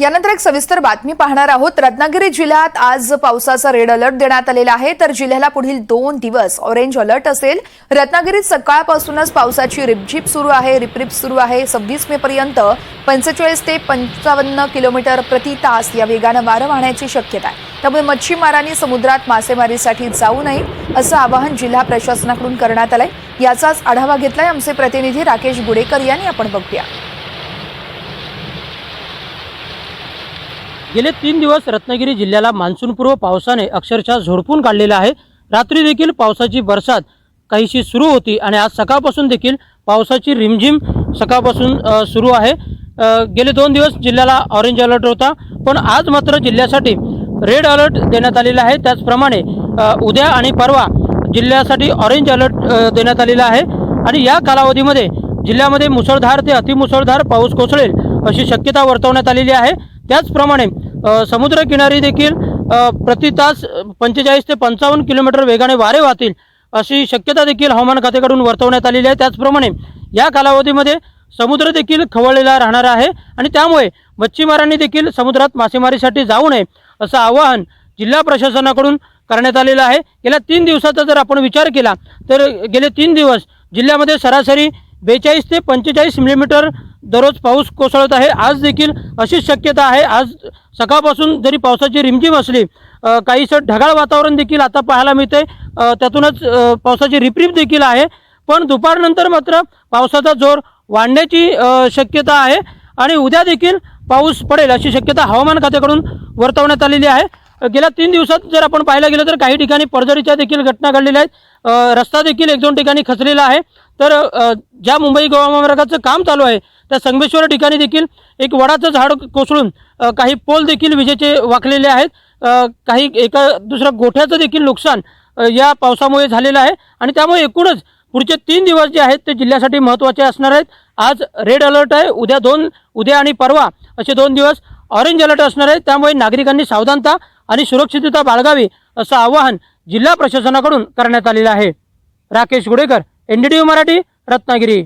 यानंतर एक सविस्तर बातमी पाहणार आहोत. रत्नागिरी जिल्ह्यात आज पावसाचा रेड अलर्ट देण्यात आलेला आहे. तर जिल्ह्याला पुढील दोन दिवस ऑरेंज अलर्ट असेल. रत्नागिरीत सकाळपासूनच पावसाची रिपझिप सुरू आहे. रिपरिप सुरू आहे. सव्वीस मे पर्यंत पंचेचाळीस ते पंचावन्न किलोमीटर प्रति तास या वेगानं वारं वाहण्याची शक्यता आहे. त्यामुळे मच्छीमारांनी समुद्रात मासेमारीसाठी जाऊ नये असं आवाहन जिल्हा प्रशासनाकडून करण्यात आलंय. याचाच आढावा घेतलाय आमचे प्रतिनिधी राकेश गुडेकर यांनी. आपण बघूया. गेले तीन दिवस रत्नागिरी जिल्ह्याला मान्सूनपूर्व पावसाने अक्षरशः झोडपून काढलेला आहे. रात्री देखील पावसाची बरसात काहीशी सुरू होती आणि आज सकाळपासून देखील पावसाची रिमझिम सकाळपासून सुरू आहे. गेले दोन दिवस जिल्ह्याला ऑरेंज अलर्ट होता पण आज मात्र जिल्ह्यासाठी रेड अलर्ट देण्यात आलेला आहे. त्याचप्रमाणे उद्या आणि परवा जिल्ह्यासाठी ऑरेंज अलर्ट देण्यात आलेला आहे. आणि या कालावधीमध्ये जिल्ह्यामध्ये मुसळधार ते अतिमुसळधार पाऊस कोसळेल अशी शक्यता वर्तवण्यात आलेली आहे. त्याचप्रमाणे समुद्रकिनारी देखील प्रति तास पंचेचाळीस ते पंचावन्न किलोमीटर वेगाने वारे वाहतील अशी शक्यता देखील हवामान खात्याकडून वर्तवण्यात आलेली आहे. त्याचप्रमाणे या कालावधीमध्ये समुद्र देखील खवळलेला राहणार आहे आणि त्यामुळे मच्छीमारांनी देखील समुद्रात मासेमारीसाठी जाऊ नये असं आवाहन जिल्हा प्रशासनाकडून करण्यात आलेलं आहे. गेल्या तीन दिवसाचा जर आपण विचार केला तर गेले तीन दिवस जिल्ह्यामध्ये सरासरी बेचाळीस ते पंचेचाळीस मिलीमीटर दररोज पाऊस कोसळत आहे. आज देखील अशीच शक्यता आहे. आज सकाळपासून जरी पावसाची रिमझिम असली काहीसं ढगाळ वातावरण देखील आता पाहायला मिळते त्यातूनच पावसाची रिपरिप देखील आहे. पण दुपारनंतर मात्र पावसाचा जोर वाढण्याची शक्यता आहे. आणि उद्या देखील पाऊस पडेल अशी शक्यता हवामान खात्याकडून वर्तवण्यात आलेली आहे. गेल्या तीन दिवसात जर आपण पाहायला गेलं तर काही ठिकाणी पर्जरीच्या देखील घटना घडलेल्या आहेत. रस्ता देखील एक दोन ठिकाणी खचलेला आहे. तर ज्या मुंबई गोवा महामार्गाचं काम चालू आहे त्या संगमेश्वर ठिकाणी देखील एक वडाचं झाड कोसळून काही पोल देखील विजेचे वाकलेले आहेत. काही एका दुसऱ्या गोठ्याचं देखील नुकसान या पावसामुळे झालेलं आहे. आणि त्यामुळे एकूणच पुढचे तीन दिवस जे आहेत ते जिल्ह्यासाठी महत्त्वाचे असणार आहेत. आज रेड अलर्ट आहे. उद्या दोन उद्या आणि परवा असे दोन दिवस ऑरेंज अलर्ट असणार आहे त्यामुळे नागरिकांनी सावधानता आणि सुरक्षितता बाळगावी असं आवाहन जिल्हा प्रशासनाकडून करण्यात आलेलं आहे. Rakesh Gudekar N D T Marathi Ratnagiri.